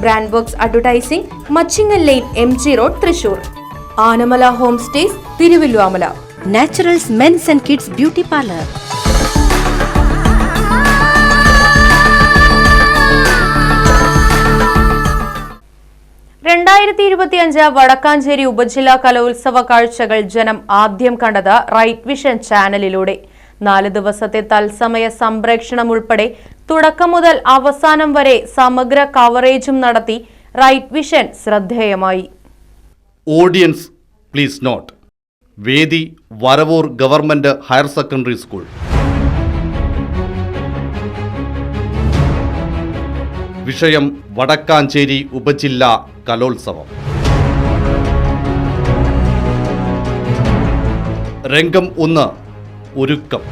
Brand works advertising Machingal line M G road Thrissur Anamala home stays Thiruvilwamala naturals men's and kids beauty parlour രണ്ടായിരത്തി ഇരുപത്തിയഞ്ച് വടക്കാഞ്ചേരി ഉപജില്ലാ കലോത്സവ കാഴ്ചകൾ ജനം ആദ്യം കണ്ടത് റൈറ്റ് വിഷൻ ചാനലിലൂടെ നാല് ദിവസത്തെ തത്സമയ സംപ്രേക്ഷണം ഉൾപ്പെടെ തുടക്കം മുതൽ അവസാനം വരെ സമഗ്ര കവറേജും നടത്തി റൈറ്റ് വിഷൻ ശ്രദ്ധേയമായി. ഓഡിയൻസ് പ്ലീസ് നോട്ട് വേദി Varavoor government higher secondary school വിഷയം വടക്കാഞ്ചേരി ഉപജില്ലാ കലോത്സവം. രംഗം ഒന്ന് ഒരുക്കം.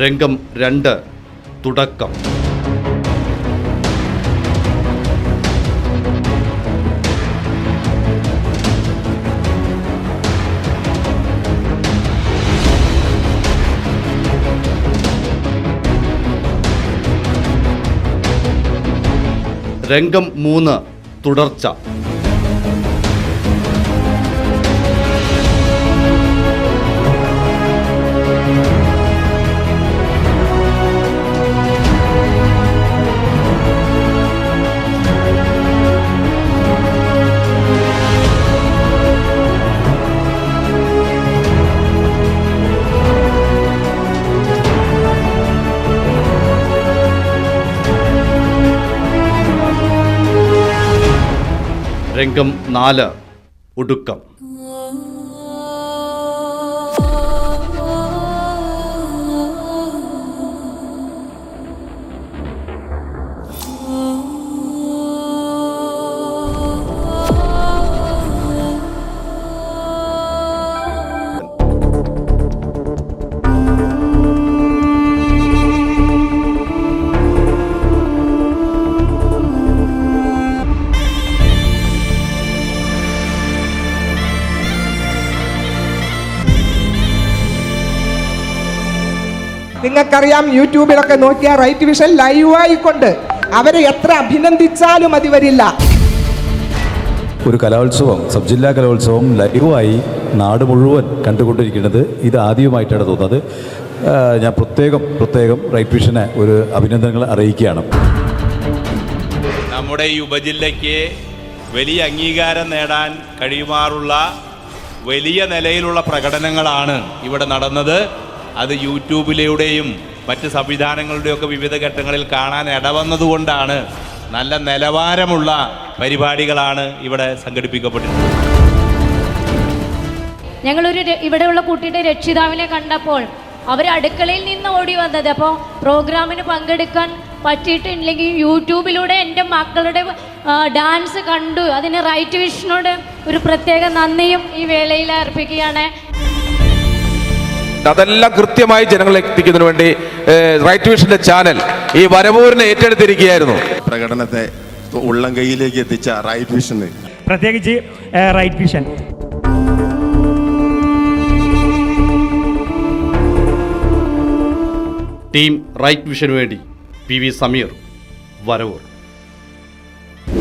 രംഗം രണ്ട് തുടക്കം. രംഗം മൂന്ന് തുടർച്ച. രംഗം നാല് ഒടുക്കം. നിങ്ങൾക്കറിയാം യൂട്യൂബിലൊക്കെ നോക്കിയാൽ റൈറ്റ് വിഷൻ ലൈവായിക്കൊണ്ട് അവരെ എത്ര അഭിനന്ദിച്ചാലും അത് വരില്ല. ഒരു കലോത്സവം സബ് ജില്ലാ കലോത്സവം ലൈവായി നാട് മുഴുവൻ കണ്ടുകൊണ്ടിരിക്കുന്നത് ഇത് ആദ്യമായിട്ടാണ് തോന്നുന്നത് ഞാൻ പ്രത്യേകം പ്രത്യേകം റൈറ്റ് വിഷനെ ഒരു അഭിനന്ദനങ്ങൾ അറിയിക്കുകയാണ്. നമ്മുടെ ഈ ഉപജില്ലയ്ക്ക് വലിയ അംഗീകാരം നേടാൻ കഴിയുമാറുള്ള വലിയ നിലയിലുള്ള പ്രകടനങ്ങളാണ് ഇവിടെ നടന്നത്. അത് യൂട്യൂബിലൂടെയും മറ്റ് സംവിധാനങ്ങളുടെയൊക്കെ വിവിധ ഘട്ടങ്ങളിൽ കാണാൻ ഇടവന്നതുകൊണ്ടാണ് നല്ല നിലവാരമുള്ള പരിപാടികളാണ് ഇവിടെ സംഘടിപ്പിക്കപ്പെട്ടിട്ടുള്ളത്. ഞങ്ങളൊരു ഇവിടെയുള്ള കുട്ടിയുടെ രക്ഷിതാവിനെ കണ്ടപ്പോൾ അവർ അടുക്കളയിൽ നിന്ന് ഓടി വന്നത്. അപ്പോൾ പ്രോഗ്രാമിന് പങ്കെടുക്കാൻ പറ്റിയിട്ടില്ലെങ്കിൽ യൂട്യൂബിലൂടെ എന്റെ മക്കളുടെ ഡാൻസ് കണ്ടു. അതിന് റൈറ്റ് വിഷനോട് ഒരു പ്രത്യേക നന്ദിയും ഈ വേളയിൽ അർപ്പിക്കുകയാണ്. അതെല്ലാം കൃത്യമായി ജനങ്ങളെ എത്തിക്കുന്നതിന് വേണ്ടി റൈറ്റ് വിഷന്റെ ചാനൽ ഈ വരവൂരിനെ ഏറ്റെടുത്തിരിക്കുകയായിരുന്നു. പ്രകടനത്തെ ഉള്ളം കൈയിലേക്ക് എത്തിച്ച റൈറ്റ് വിഷൻ പ്രത്യേകിച്ച് റൈറ്റ് വിഷൻ ടീം റൈറ്റ് വിഷന് വേണ്ടി പി വി സമീർ വരവൂർ.